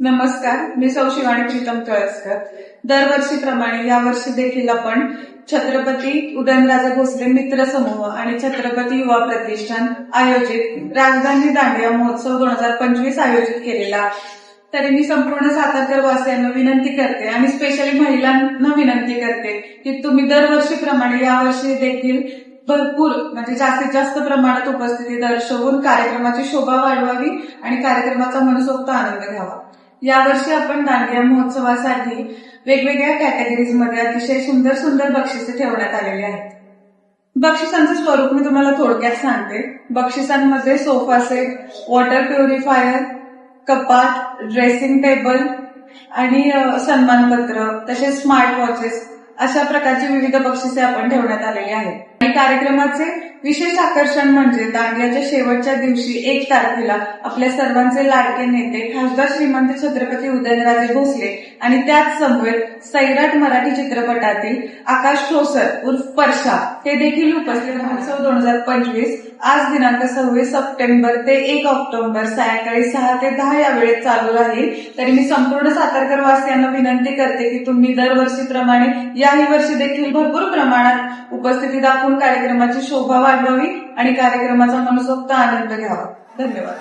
नमस्कार मी सौ आणि प्रीतम कळसकर दरवर्षीप्रमाणे यावर्षी देखील आपण छत्रपती उदयनराजे भोसले मित्र समूह आणि छत्रपती युवा प्रतिष्ठान आयोजित राजधानी दांडिया महोत्सव दोन हजार पंचवीस आयोजित केलेला. तरी मी संपूर्ण सातारकर वासियांना विनंती करते आणि स्पेशली महिलांना विनंती करते की तुम्ही दरवर्षीप्रमाणे यावर्षी देखील भरपूर म्हणजे जास्तीत जास्त प्रमाणात उपस्थिती दर्शवून कार्यक्रमाची शोभा वाढवावी आणि कार्यक्रमाचा मनसोक्त आनंद घ्यावा. यावर्षी आपण दांडिया महोत्सवासाठी वेगवेगळ्या कॅटेगरीजमध्ये अतिशय सुंदर सुंदर बक्षिसे ठेवण्यात आलेली आहेत. बक्षिसांचं स्वरूप मी तुम्हाला थोडक्यात सांगते. बक्षिसांमध्ये सोफा सेट वॉटर प्युरिफायर कपाट ड्रेसिंग टेबल आणि सन्मानपत्र तसेच स्मार्ट वॉचेस अशा प्रकारची विविध बक्षिसे आपण ठेवण्यात आलेली आहेत. आणि कार्यक्रमाचे विशेष आकर्षण म्हणजे दांडियाच्या शेवटच्या दिवशी एक तारखेला आपल्या सर्वांचे लाडके नेते खासदार श्रीमंत छत्रपती उदयनराजे भोसले आणि त्याच समवेत सैराट मराठी चित्रपटातील आकाश ठोसर उर्फ परशा हे देखील उपस्थित महोत्सव दोन हजार पंचवीस आज दिनांक सव्वीस सप्टेंबर ते एक ऑक्टोबर सायंकाळी सहा ते दहा या वेळेत चालू राहील. तरी मी संपूर्ण सातारकर वासियांना विनंती करते की तुम्ही दरवर्षीप्रमाणे या याही वर्षी देखील भरपूर प्रमाणात उपस्थिती दाखवून कार्यक्रमाची शोभा वाढवावी आणि कार्यक्रमाचा मनसोक्त आनंद घ्यावा. धन्यवाद.